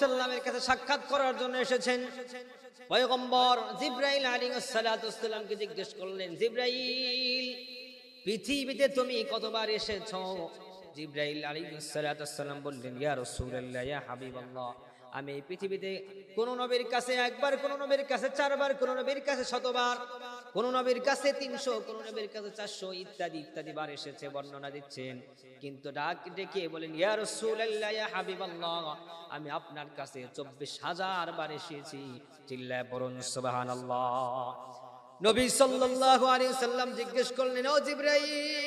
সাল্লামের কাছে সাক্ষাৎ করার জন্য এসেছেন। পয়গম্বর জিব্রাইল আলাইহিসসালামকে জিজ্ঞেস করলেন, জিব্রাইল, পৃথিবীতে তুমি কতবার এসেছ? জিব্রাইল আলাইহিসসালাম বললেন, ইয়া হাবিবাল্লাহ, আমি পৃথিবীতে কোন নবীর কাছে একবার, কোন নবীর কাছে চারবার, কোন নবীর কাছে শতবার কোন নবীর কাছে তিনশো, কোন নবীর কাছে চারশো ইত্যাদি ইত্যাদি বার এসেছে, বর্ণনা দিচ্ছেন। কিন্তু ডাক ডেকে বলেন আমি আপনার কাছে চব্বিশ হাজার বার এসেছি। চিল্লায় পড়ুন, সুবহানাল্লাহ। নবী সাল্লাল্লাহু আলাইহি সাল্লাম জিজ্ঞেস করলেন, ও জিব্রাইল,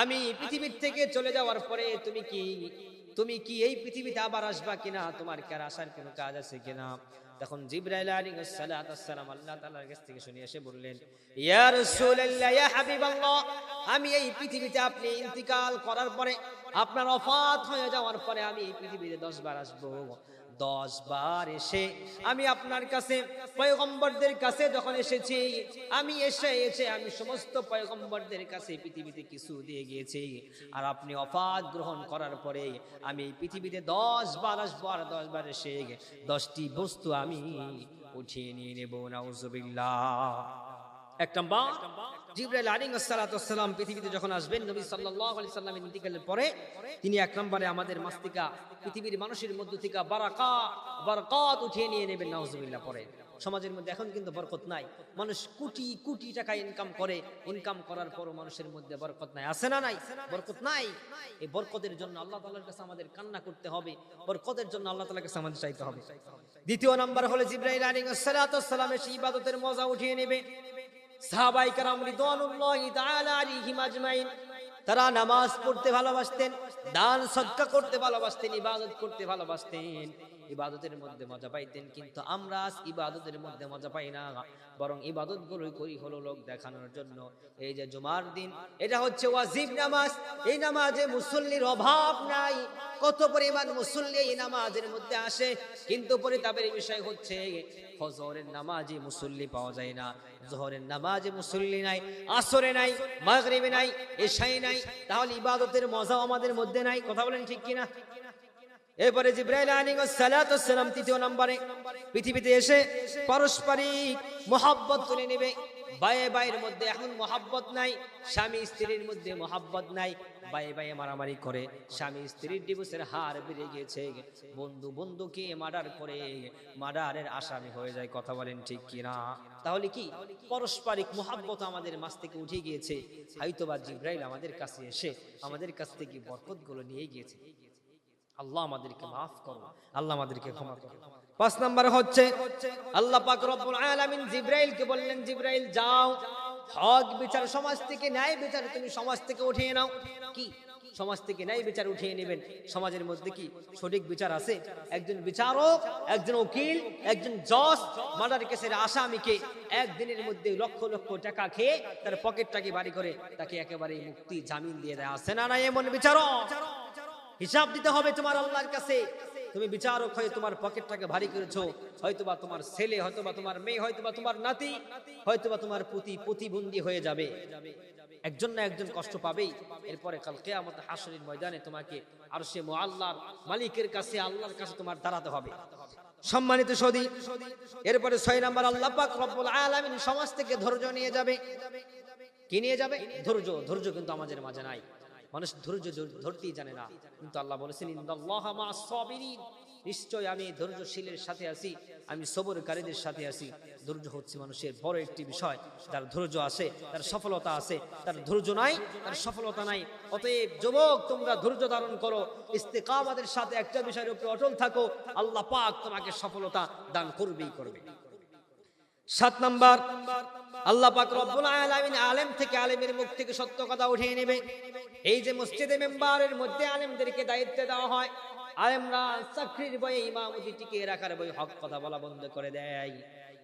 আমি পৃথিবীর থেকে চলে যাওয়ার পরে তুমি কি তুমি কি এই পৃথিবীতে আবার আসবা কিনা? তোমার কি আসার কোনো কাজ আছে কিনা? তখন জিব্রাইল আলাইহিস সালাম আল্লাহ তাআলার কাছ থেকে শুনে এসে বললেন, ইয়া রাসূলুল্লাহ, ইয়া হাবিবাল্লাহ, আমি এই পৃথিবীতে আপনি ইন্তিকাল করার পরে, আপনার অফাত হয়ে যাওয়ার পরে আমি এই পৃথিবীতে 10 বার আসব। দশ বার এসে আমি আপনার কাছে, পয়গম্বরদের কাছে যখন এসেছি, আমি এসে এসে আমি সমস্ত পয়গম্বরদের কাছে পৃথিবীতে কিছু দিয়ে গিয়েছি। আর আপনি অফাত গ্রহণ করার পরে আমি পৃথিবীতে দশ বার আসব আর দশ বার এসে দশটি বস্তু আমি উঠিয়ে নিয়ে নেব। নাউজুবিল্লাহ। জিব্রাইল পৃথিবীতে যখন আসবেন, নবী সাল্লাল্লাহু আলাইহি সাল্লামের ইন্তিকালের পরে, তিনি এক নম্বরে আমাদের মাস্তিকা, পৃথিবীর মানুষের মধ্য থেকে বারাকা, বরকত উঠিয়ে নিয়ে নেবেন পরে। সমাজের মধ্যে এখন কিন্তু বরকত নাই। মানুষ কোটি কোটি টাকা ইনকাম করে ইনকাম করার পরও মানুষের মধ্যে বরকত নাই। আছে না নাই? বরকত নাই? এই বরকতের জন্য আল্লাহ তাআলার কাছে আমাদের কান্না করতে হবে। বরকতের জন্য আল্লাহ তাআলার কাছে আমাদের চাইতে হবে। দ্বিতীয় নাম্বার হলো জিব্রাইল আলাইহিস সালাম এসে ইবাদতের মজা উঠিয়ে নেবে। সাহাবাই কারাম রিদওয়ানুল্লাহি তাআলা আলাইহিম আজমাইন। তারা নামাজ পড়তে ভালোবাসতেন, দান সদকা করতে ভালোবাসতেন, ইবাদত করতে ভালোবাসতেন। ইবাদতের মধ্যে মজা পাইতেন, কিন্তু আমরা আজ ইবাদতের মধ্যে মজা পাই না। বরং ইবাদত গুলোই করি হলো লোক দেখানোর জন্য। এই যে জুমার দিন, এটা হচ্ছে ওয়াজিব নামাজ। এই নামাজে মুসল্লির অভাব নাই। কত পরিমাণ মুসল্লি এই নামাজের মধ্যে আসে, কিন্তু পরিতাপের বিষয় হচ্ছে, ফজরের নামাজে মুসল্লি পাওয়া যায় না। জোহরের নামাজে মুসল্লি নাই, আসরে নাই, মাগরিবে নাই এশাই নাই তাহলে ইবাদতের মজাও আমাদের মধ্যে নাই, কথা বলেন ঠিক কিনা? এরপরে জিব্রাইল আলাইহিস সালাতু সালাম তৃতীয় নম্বরে পৃথিবীতে এসে পারস্পরিক মোহাব্বত তুলে নেবে। বায়ে বাইয়ের মধ্যে এখন মোহাব্বত নাই, স্বামী স্ত্রীর মধ্যে মোহাব্বত নাই। বায়ে বায়ে মারামারি করে, স্বামী স্ত্রীর ডিভোর্সের হার বেড়ে গিয়েছে বন্ধু বন্ধুকে মার্ডার করে মার্ডারের আসামি হয়ে যায়, কথা বলেন ঠিক কিনা? তাহলে কি পারস্পরিক মোহাব্বত আমাদের মাছ থেকে উঠে গিয়েছে? হয়তোবা জিব্রাইল আমাদের কাছে এসে আমাদের কাছ থেকে বরকতগুলো নিয়ে গিয়েছে। আল্লাহ আমাদেরকে মাফ করো, আল্লাহ আমাদেরকে ক্ষমা করো। পাঁচ নাম্বার হচ্ছে, আল্লাহ পাক রব্বুল আলামিন জিব্রাইলকে বললেন, জিব্রাইল, যাও। হক বিচার সমাজ থেকে, ন্যায় বিচার তুমি সমাজ থেকে উঠিয়ে নাও। কি? সমাজ থেকে ন্যায় বিচার উঠিয়ে নেবেন। সমাজের মধ্যে কি সঠিক বিচার আছে? একজন বিচারক, একজন উকিল, একজন জজ, মার্ডার কেসের আসামিকে একদিনের মধ্যে লক্ষ লক্ষ টাকা খেয়ে তার পকেটটাকে বাড়ি করে তাকে একেবারে মুক্তি জামিন দিয়ে দেয় আছে। না না এমন বিচারক? হিসাব দিতে হবে তোমার আল্লাহর কাছে। তুমি বিচারক হয়ে তোমার পকেটটাকে ভারী করেছ, হয়তোবা তোমার ছেলে, হয়তোবা তোমার মেয়ে, হয়তোবা তোমার নাতি, হয়তোবা তোমার পুতি, প্রতিবন্ধী হয়ে যাবে। একজন না একজন কষ্ট পাবেই। এরপরে কাল কেয়ামত হাসরের ময়দানে তোমাকে আর সে আল্লাহর মালিকের কাছে, আল্লাহর কাছে তোমার দাঁড়াতে হবে। সম্মানিত সদী, এরপরে ছয় নাম্বার আল্লাহ পাক রব্বুল আলামিন সমাজ থেকে ধৈর্য নিয়ে যাবে। কি নিয়ে যাবে? ধৈর্য ধৈর্য কিন্তু আমাদের মাঝে নাই। মানুষ ধৈর্য ধরতেই জানে না। কিন্তু আল্লাহ বলেছেন নিশ্চয় আমি ধৈর্যশীলের সাথে আছি, আমি সবরকারীদের সাথে আছি। ধৈর্য হচ্ছে মানুষের বড় একটি বিষয়। তার ধৈর্য আছে, তার সফলতা আছে, তার ধৈর্য নাই, তার সফলতা নাই। অতএব যুবক, তোমরা ধৈর্য ধারণ করো। ইস্তেকামাদের সাথে একটা বিষয়ের উপরে অটল থাকো। আল্লাহ পাক তোমাকে সফলতা দান করবেই করবে। সাত নাম্বার আল্লাহ পাক রব্বুল আলামিন আলেম থেকে আলেমের মুখ থেকে সত্য কথা উঠিয়ে নেবে। এই যে মসজিদে মেম্বারের মধ্যে আলেমদেরকে দায়িত্ব দেওয়া হয়, আলেমরা চাকরির বয়ে ইমামতি টিকে রাখার বই হক কথা বলা বন্ধ করে দেয়।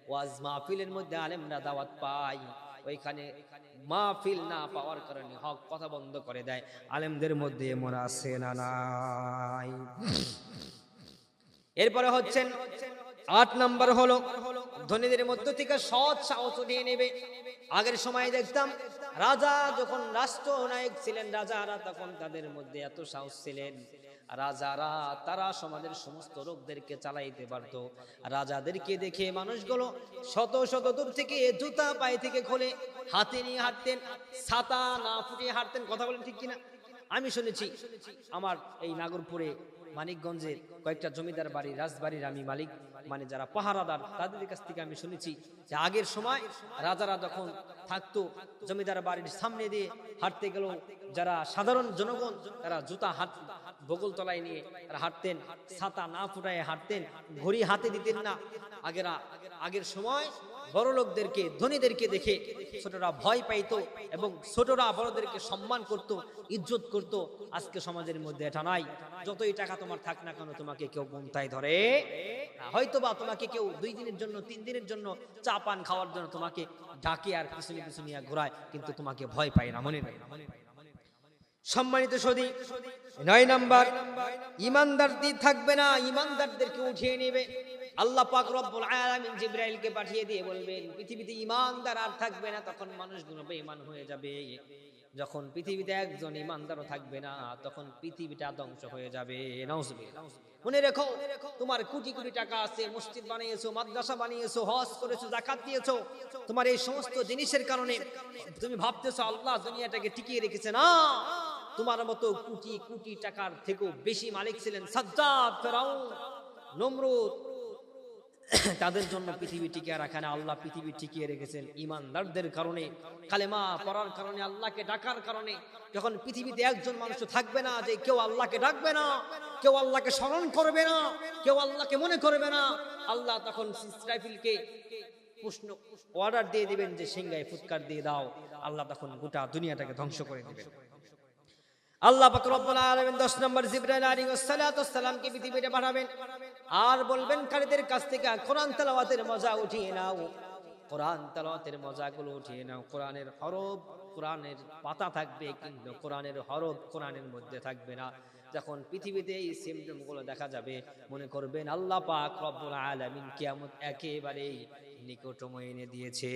ওয়াজ মাহফিলের মধ্যে আলেমরা দাওয়াত পায়, ওইখানে মাহফিল না পাওয়ার কারণে হক কথা বন্ধ করে দেয়। আলেমদের মধ্যে এমন আছে না নাই? এরপরে হচ্ছেন আট নাম্বার হলো ধনীদের মধ্য থেকে সৎ সাহস উঠিয়ে নেবে। আগের সময় দেখতাম, রাজা যখন রাষ্ট্রনায়ক ছিলেন, রাজারা তখন তাদের মধ্যে এত সাহস ছিলেন। রাজারা, তারা সমাজের সমস্ত রোগদেরকে চালাইতে পারত। রাজাদেরকে দেখে মানুষগুলো শত শত দূর থেকে জুতা পায়ে থেকে খোলে হাতে নিয়ে হাঁটতেন, ছাতা না ফুটিয়ে হাঁটতেন। কথা বলেন ঠিক কিনা? আমি শুনেছি, আমার এই নাগরপুরে মানিকগঞ্জের কয়েকটা জমিদার বাড়ি, রাজবাড়ির আমি মালিক মানে যারা পাহারাদার, তাদের কাছ থেকে আমি শুনেছি যে আগের সময় রাজারা যখন থাকতো, জমিদার বাড়ির সামনে দিয়ে হাঁটতে গেল যারা সাধারণ জনগণ, তারা জুতা হাত, বগল তলায় নিয়ে তারা হাঁটতেন, ছাতা না ফুটায় হাঁটতেন, ঘড়ি হাতে দিতেন না। আগেরা, আগের সময় বড় লোকদেরকে ধনীদেরকে দেখে ছোটরা ভয় পাইতো এবং ছোটরা বড়দেরকে সম্মান করত, ইজ্জত করত। আজকে সমাজের মধ্যে এটা নাই। যতই টাকা তোমার থাক না কেন, তোমাকে কেউ গুমতায় ধরে। না। হয়তো বা তোমাকে কেউ দুই দিনের জন্য, তিন দিনের জন্য চা পান খাওয়ার জন্য তোমাকে ডাকে আর পিছনে পিছনে ঘোরায়, কিন্তু তোমাকে ভয় পায় না, মনে রাখে সম্মানিত সদী, নয় নাম্বার ইমানদার দিয়ে থাকবে না, ইমানদারদেরকে উঠিয়ে নেবে। আল্লাহ পাক রব্বুল আলামিন জিব্রাইলকে পাঠিয়ে দিয়ে বলবেন, পৃথিবীতে ইমানদার আর থাকবে না, তখন মানুষগুলো বেঈমান হয়ে যাবে। যখন পৃথিবীতে একজন ইমানদারও থাকবে না, তখন পৃথিবীটা ধ্বংস হয়ে যাবে। মনে রেখো, তোমার কোটি কোটি টাকা আছে, মসজিদ বানিয়েছো, মাদ্রাসা বানিয়েছো, হজ করেছ জাকাত দিয়েছ। তোমার এই সমস্ত জিনিসের কারণে তুমি ভাবতেছো, আল্লাহ দুনিয়াটাকে টিকিয়ে রেখেছে। না তোমার মতো কোটি কোটি টাকার থেকেও বেশি মালিক ছিলেন সাজ্জাদ নমরুদ। তাদের জন্য পৃথিবী টিকিয়ে রাখে না, আল্লাহ পৃথিবী টিকিয়ে রেখেছেন ইমানদারদের কারণে, কালেমা পড়ার কারণে, আল্লাহকে ডাকার কারণে। যখন পৃথিবীতে একজন মানুষ থাকবে না যে কেউ আল্লাহকে ডাকবে না, কেউ আল্লাহকে স্মরণ করবে না, কেউ আল্লাহকে মনে করবে না, আল্লাহ তখন ইসরাফিলকে প্রশ্ন অর্ডার দিয়ে দিবেন যে সিংহায় ফুৎকার দিয়ে দাও। আল্লাহ তখন গোটা দুনিয়াটাকে ধ্বংস করে দিবেন। আল্লাহ রব্বুল আলামিন 10 নম্বর জিবরাইল আলাইহিস সালাতু সালামকে পৃথিবীতে পাঠাবেন। আর বলবেন, কারীদের কাছ থেকে কোরআন তেলাওয়াতের মজা উঠিয়ে নাও। কোরআন তেলাওয়াতের মজাগুলো উঠিয়ে নাও। কোরআনের হরফ কোরআনের পাতা থাকবে, কিন্তু কোরআনের হরফ কোরআনের মধ্যে থাকবে না। যখন পৃথিবীতে এই সিমটমগুলো দেখা যাবে, মনে করবেন আল্লাহ পাক রব্বুল আলামিন কিয়ামত একেবারেই নিকটময় এনে দিয়েছে।